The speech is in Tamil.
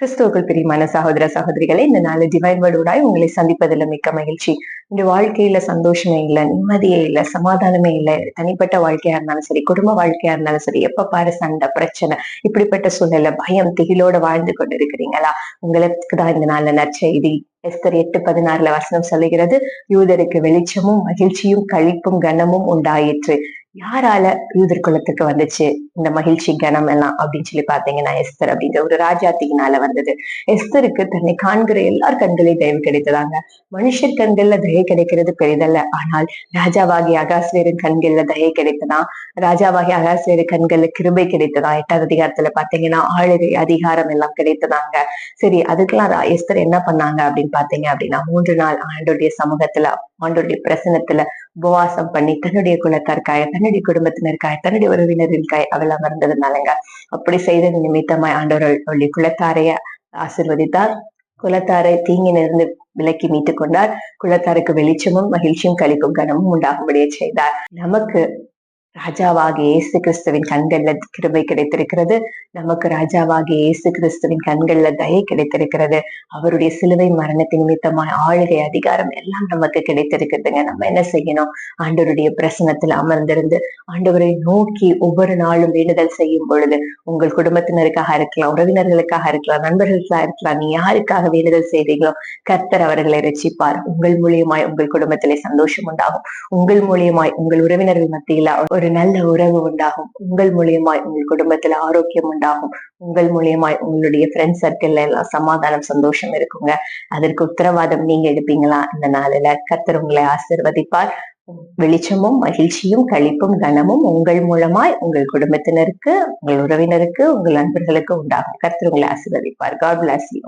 கிறிஸ்துவுக்குள் பிரியமான சகோதர சகோதரிகளை இந்த நாள் டிவைன் வேர்டோடாய் உங்களை சந்திப்பதில் மிக்க மகிழ்ச்சி. இந்த வாழ்க்கையில சந்தோஷமே இல்லை நிம்மதியே இல்லை சமாதானமே இல்லை. தனிப்பட்ட வாழ்க்கையா இருந்தாலும் சரி குடும்ப வாழ்க்கையா இருந்தாலும் சரி எப்ப பாரு சண்டை பிரச்சனை இப்படிப்பட்ட சூழ்நிலை பயம் திகிலோட வாழ்ந்து கொண்டு இருக்கிறீங்களா உங்களுக்கு தான் இந்த நாள்ல நற்செய்தி. எஸ்தர் எட்டு பதினாறுல வசனம் சொல்லுகிறது யூதருக்கு வெளிச்சமும் மகிழ்ச்சியும் கழிப்பும் கனமும் உண்டாயிற்று. யாரால யூதர் குலத்துக்கு வந்துச்சு இந்த மகிழ்ச்சி கனம் எல்லாம் அப்படின்னு சொல்லி பாத்தீங்கன்னா எஸ்தர் அப்படிங்கிற ஒரு ராஜாத்தியினால வந்தது. எஸ்தருக்கு தன்னை காண்கிற எல்லார் கண்களையும் தயவு கிடைத்ததாங்க. மனுஷர் கண்கள்ல தயை கிடைக்கிறது பெரிதல்ல. ஆனால் ராஜாவாகி அகாஸ்வேரின் கண்கள்ல தயை கிடைத்ததா? ராஜாவாகி அகாஸ்வேரு கண்கள்ல கிருபை கிடைத்ததா? எட்டாவது அதிகாரத்துல பாத்தீங்கன்னா ஆளுகை அதிகாரம் எல்லாம் கிடைத்ததாங்க. சரி அதுக்கெல்லாம் எஸ்தர் என்ன பண்ணாங்க அப்படின்னு பாத்தீங்க அப்படின்னா மூன்று நாள் ஆண்டோடைய சமூகத்துல ஆண்டோடைய பிரசனத்துல உபவாசம் பண்ணி தன்னுடைய குலத்தார்க்காய தன்னுடைய குடும்பத்தினருக்காய் தன்னுடைய உறவினரின்காய் அவள் அமர்ந்ததுனாலங்க அப்படி செய்தது நிமித்தமாய் ஆண்டவர் குலத்தாரைய ஆசிர்வதித்தார். குலத்தாரை தீங்கினிருந்து விலக்கி மீட்டுக் கொண்டார். குலத்தாருக்கு வெளிச்சமும் மகிழ்ச்சியும் கழிக்கும் கனமும் உண்டாகும்படியே செய்தார். நமக்கு ராஜாவாகிய இயேசு கிறிஸ்துவின் கண்கள்ல கிருபை கிடைத்திருக்கிறது. நமக்கு ராஜாவாகிய இயேசு கிறிஸ்துவின் கண்கள்ல தயை கிடைத்திருக்கிறது. அவருடைய சிலுவை மரணத்தின் நிமித்தமான ஆளுகை அதிகாரம் எல்லாம் நமக்கு கிடைத்திருக்குதுங்க நம்ம என்ன செய்யணும்? ஆண்டவருடைய பிரசனத்துல அமர்ந்திருந்து ஆண்டவரை நோக்கி ஒவ்வொரு நாளும் வேண்டுதல் செய்யும் பொழுது உங்கள் குடும்பத்தினருக்காக இருக்கலாம் உறவினர்களுக்காக இருக்கலாம் நண்பர்களுக்காக இருக்கலாம் நீ யாருக்காக வேண்டுதல் செய்தீங்களோ கர்த்தர் அவர்களை ரசிப்பார் உங்கள் மூலியமாய் உங்கள் குடும்பத்திலே சந்தோஷம் உண்டாகும். உங்கள் மூலியமாய் உங்கள் உறவினர்கள் மத்தியில ஒரு நல்ல உறவு உண்டாகும். உங்கள் மூலியமாய் உங்கள் குடும்பத்துல ஆரோக்கியம் உண்டாகும். உங்கள் மூலியமாய் உங்களுடைய ஃப்ரெண்ட்ஸ் சர்க்கிள்ல எல்லாம் சமாதானம் சந்தோஷம் இருக்குங்க. அதற்கு உத்தரவாதம் நீங்க எடுப்பீங்களா? இந்த நாளில கத்தர் உங்களை ஆசிர்வதிப்பார். வெளிச்சமும் மகிழ்ச்சியும் கழிப்பும் கனமும் உங்கள் மூலமாய் உங்கள் குடும்பத்தினருக்கு உங்கள் உறவினருக்கு உங்கள் நண்பர்களுக்கு உண்டாகும். கர்த்தர் உங்களை ஆசிர்வதிப்பார். God plus you